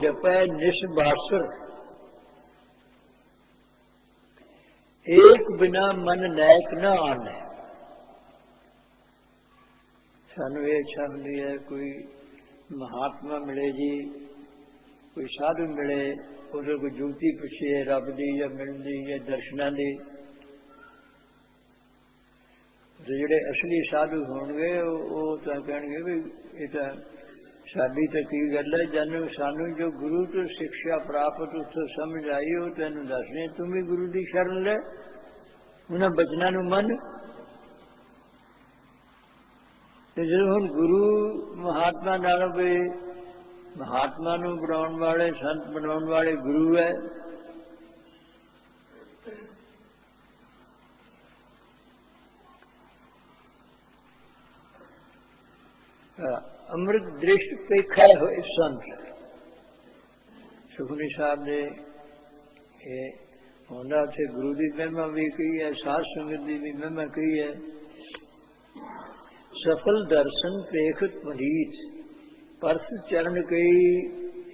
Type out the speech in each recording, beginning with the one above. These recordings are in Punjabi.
ਜਪੈ ਨਿਸਬਾਸਰ ਏਕ ਬਿਨਾ ਮਨ ਨੈਕ ਨਾ ਆਨੈ। ਸਾਨੂੰ ਇਹ ਇੱਛਾ ਹੁੰਦੀ ਹੈ, ਕੋਈ ਮਹਾਤਮਾ ਮਿਲੇ ਜੀ, ਕੋਈ ਸਾਧੂ ਮਿਲੇ, ਉਹਦੇ ਕੋਈ ਜੁਗਤੀ ਪੁੱਛੇ ਰੱਬ ਦੀ ਜਾਂ ਮਿਲਣ ਦੀ ਜਾਂ ਦਰਸ਼ਨਾਂ ਦੀ। ਜਿਹੜੇ ਅਸਲੀ ਸਾਧੂ ਹੋਣਗੇ, ਉਹ ਤਾਂ ਕਹਿਣਗੇ ਵੀ ਇਹ ਤਾਂ ਸਾਡੀ ਤਾਂ ਕੀ ਗੱਲ ਹੈ, ਜਨ ਸਾਨੂੰ ਜੋ ਗੁਰੂ ਤੋਂ ਸਿੱਖਿਆ ਪ੍ਰਾਪਤ ਉੱਥੋਂ ਸਮਝ ਆਈ, ਉਹ ਤੈਨੂੰ ਦੱਸਣੇ ਤੂੰ ਵੀ ਗੁਰੂ ਦੀ ਸ਼ਰਨ ਲੈ। ਉਹਨਾਂ ਬਚਨਾਂ ਨੂੰ ਮੰਨ। ਤੇ ਜਦੋਂ ਹੁਣ ਗੁਰੂ ਮਹਾਤਮਾ ਨਾਲ ਵੀ ਮਹਾਤਮਾ ਨੂੰ ਬਣਾਉਣ ਵਾਲੇ, ਸੰਤ ਬਣਾਉਣ ਵਾਲੇ ਗੁਰੂ ਹੈ ਅੰਮ੍ਰਿਤ ਦ੍ਰਿਸ਼ਟ ਪੇਖਾ ਹੋਏ ਸੰਤ। ਸੁਖਨੀ ਸਾਹਿਬ ਨੇ ਇਹ ਹੁੰਦਾ ਤੇ ਗੁਰੂ ਦੀ ਮਹਿਮਾ ਵੀ ਕਹੀ ਹੈ, ਸਾਧ ਸੰਗਤ ਦੀ ਵੀ ਮਹਿਮਾ ਕਹੀ ਹੈ। ਸਫਲ ਦਰਸ਼ਨ ਪੇਖਤ ਮਰੀਤ, ਪਰਸ ਚਰਨ ਕਈ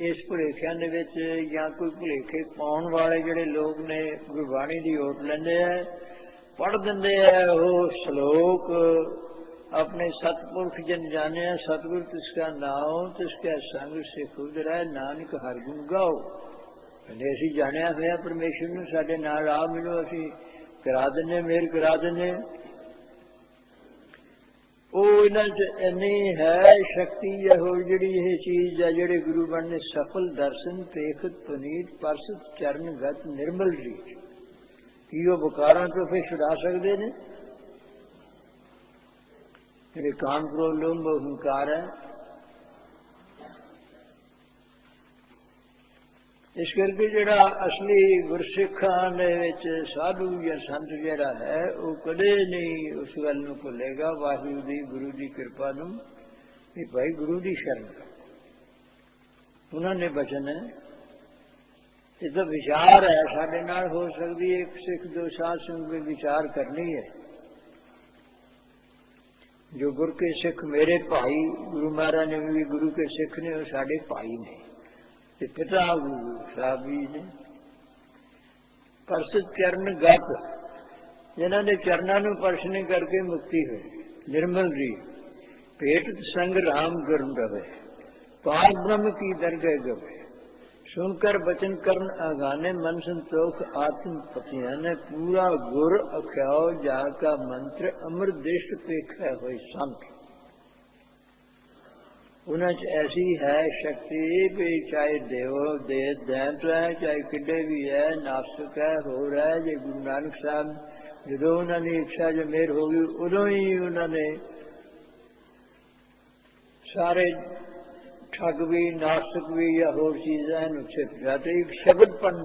ਇਸ ਭੁਲੇਖਿਆਂ ਦੇ ਵਿੱਚ ਜਾਂ ਕੋਈ ਭੁਲੇਖੇ ਪਾਉਣ ਵਾਲੇ ਜਿਹੜੇ ਲੋਕ ਨੇ, ਗੁਰਬਾਣੀ ਦੀ ਓਟ ਲੈਂਦੇ ਆ ਪੜ ਦਿੰਦੇ ਆ, ਉਹ ਸ਼ਲੋਕ ਆਪਣੇ ਸਤਪੁਰਖ ਜਨ ਜਾਣਿਆ, ਸਤਗੁਰ ਤਿਸ ਕਾ ਨਾਮ ਤਿਸ ਕਾ ਸੰਗ ਸਿਖੁਦ ਰਹਿ ਨਾਨਕ ਹਰ ਗੁਣ ਗਾਓ। ਕਹਿੰਦੇ, ਅਸੀਂ ਜਾਣਿਆ ਹੋਇਆ ਪਰਮੇਸ਼ਰ ਨੂੰ, ਸਾਡੇ ਨਾਲ ਆ ਮਿਲੋ, ਅਸੀਂ ਕਰਾ ਦਿੰਨੇ ਮੇਰ ਕਰਾ ਦਿੰਨੇ ਉਹ ਇਹਨਾਂ ਚ ਇੰਨੀ ਹੈ ਸ਼ਕਤੀ ਇਹੋ ਜਿਹੜੀ, ਇਹ ਚੀਜ਼ ਹੈ ਜਿਹੜੇ ਗੁਰੂ ਬਣਨੇ ਸਫਲ ਦਰਸ਼ਨ ਤੇਖਤ ਪੁਨੀਤ ਪਰਸਤ ਚਰਨਗਤ ਨਿਰਮਲ ਜੀ ਕੀ ਉਹ ਬੁਕਾਰਾਂ ਤੋਂ ਫੇ ਛੁਡਾ ਸਕਦੇ ਨੇ? ਜਿਹੜੇ ਕਾਮ ਕ੍ਰੋਧ ਲੋਭ ਹੰਕਾਰ ਹੈ। ਇਸ ਕਰਕੇ ਜਿਹੜਾ ਅਸਲੀ ਗੁਰਸਿੱਖਾਂ ਦੇ ਵਿੱਚ ਸਾਧੂ ਜਾਂ ਸੰਤ ਜਿਹੜਾ ਹੈ, ਉਹ ਕਦੇ ਨਹੀਂ ਉਸ ਗੱਲ ਨੂੰ ਭੁੱਲੇਗਾ, ਵਾਹਿਗੁਰੂ ਦੀ, ਗੁਰੂ ਦੀ ਕਿਰਪਾ ਨੂੰ ਵੀ ਭਾਈ ਗੁਰੂ ਦੀ ਸ਼ਰਨ ਕਰੋ। ਉਹਨਾਂ ਨੇ ਬਚਨ ਹੈ। ਇਹ ਤਾਂ ਵਿਚਾਰ ਹੈ, ਸਾਡੇ ਨਾਲ ਹੋ ਸਕਦੀ ਹੈ, ਇੱਕ ਸਿੱਖ ਦੋ ਸਾਧ ਸੰਗ ਵਿੱਚ ਵਿਚਾਰ ਕਰਨੀ ਹੈ। ਜੋ ਗੁਰ ਕੇ ਸਿੱਖ ਮੇਰੇ ਭਾਈ, ਗੁਰੂ ਮਹਾਰਾਜ ਨੇ ਵੀ ਗੁਰੂ ਕੇ ਸਿੱਖ ਨੇ, ਉਹ ਸਾਡੇ ਭਾਈ ਨੇ ਤੇ ਪਿਤਾ ਗੁਰੂ ਸਾਹਿਬ ਜੀ ਨੇ। ਪਰਸਤ ਚਰਨ ਗਤ, ਜਿਨ੍ਹਾਂ ਦੇ ਚਰਨਾਂ ਨੂੰ ਪਰਸ਼ਨ ਕਰਕੇ ਮੁਕਤੀ ਹੋਈ। ਨਿਰਮਲ ਜੀ, ਭੇਟ ਸੰਗ ਰਾਮ ਗੁਰਨ ਰਵੇ, ਪਾਰ ਬ੍ਰਹਮ ਕੀ ਦਰਗਹਿ ਗਵੇ। ਸੁਨਕਰ ਬਚਨ ਕਰਨ ਆਗਾਨੇ ਮਨ ਸੰਤੋਖ ਆਤਮ ਪਤਿਆਂ ਨੇ ਪੂਰਾ ਗੁਰ ਅਖਿਆਓ ਜਾ ਕਾ ਮੰਤਰ ਅਮਰ ਦੇਸ਼ ਪੇਖਿਆ ਹੋਈ ਸੰਤ ਉਹਨਾਂ 'ਚ ਐਸੀ ਹੈ ਸ਼ਕਤੀ ਵੀ ਚਾਹੇ ਦੇਵੋ ਦੇ ਦੈਂਤ ਹੈ ਚਾਹੇ ਕਿੱਡੇ ਵੀ ਹੈ ਨਾਸਕ ਹੈ ਹੋ ਹੈ ਜੇ ਗੁਰੂ ਨਾਨਕ ਸਾਹਿਬ। ਜਦੋਂ ਉਹਨਾਂ ਦੀ ਇੱਛਾ ਜੇ ਮੇਰ ਹੋ ਗਈ, ਉਦੋਂ ਹੀ ਉਹਨਾਂ ਨੇ ਸਾਰੇ ਠੱਗ ਵੀ, ਨਾਸਕ ਵੀ ਜਾਂ ਹੋਰ ਚੀਜ਼ਾਂ ਨੂੰ ਛਿਪ ਜਾਂਦੇ ਇੱਕ ਸ਼ਬਦ ਪੜਨ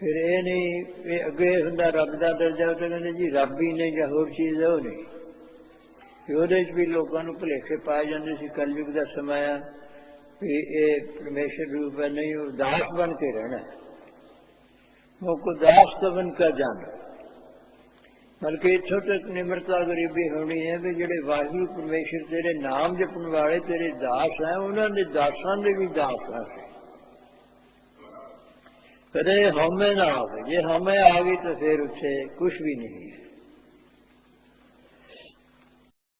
ਫਿਰ ਇਹ ਨਹੀਂ, ਇਹ ਅੱਗੇ ਹੁੰਦਾ ਰੱਬ ਦਾ ਦਰਜਾ, ਉਹ ਕਹਿੰਦੇ ਜੀ ਰੱਬ ਹੀ ਨਹੀਂ ਜਾਂ ਹੋਰ ਚੀਜ਼ ਉਹ ਨਹੀਂ। ਤੇ ਉਹਦੇ 'ਚ ਵੀ ਲੋਕਾਂ ਨੂੰ ਭੁਲੇਖੇ ਪਾਏ ਜਾਂਦੇ ਸੀ, ਕਲਯੁਗ ਦਾ ਸਮਾਂ ਆ, ਵੀ ਇਹ ਪਰਮੇਸ਼ਰ ਰੂਪ ਹੈ, ਨਹੀਂ, ਉਹ ਦਾਸ ਬਣ ਕੇ ਰਹਿਣਾ। ਉਹ ਕੋ ਦਾਸ ਤਾਂ ਬਣ ਜਾਣਾ। ਬਲਕਿ ਇੱਥੋਂ ਤੱਕ ਨਿਮਰਤਾ ਗਰੀਬੀ ਹੋਣੀ ਹੈ ਵੀ ਜਿਹੜੇ ਵਾਹਿਗੁਰੂ ਪਰਮੇਸ਼ਰ ਤੇਰੇ ਨਾਮ ਜਪਣ ਵਾਲੇ ਤੇਰੇ ਦਾਸ ਹੈ, ਉਹਨਾਂ ਦੇ ਦਾਸਾਂ ਦੇ ਵੀ ਦਾਸ ਹੈ। ਕਦੇ ਹਮੇ ਨਾ ਆਵੇ, ਜੇ ਹਮੇ ਆ ਗਈ ਤਾਂ ਫਿਰ ਉੱਥੇ ਕੁਝ ਵੀ ਨਹੀਂ ਹੈ।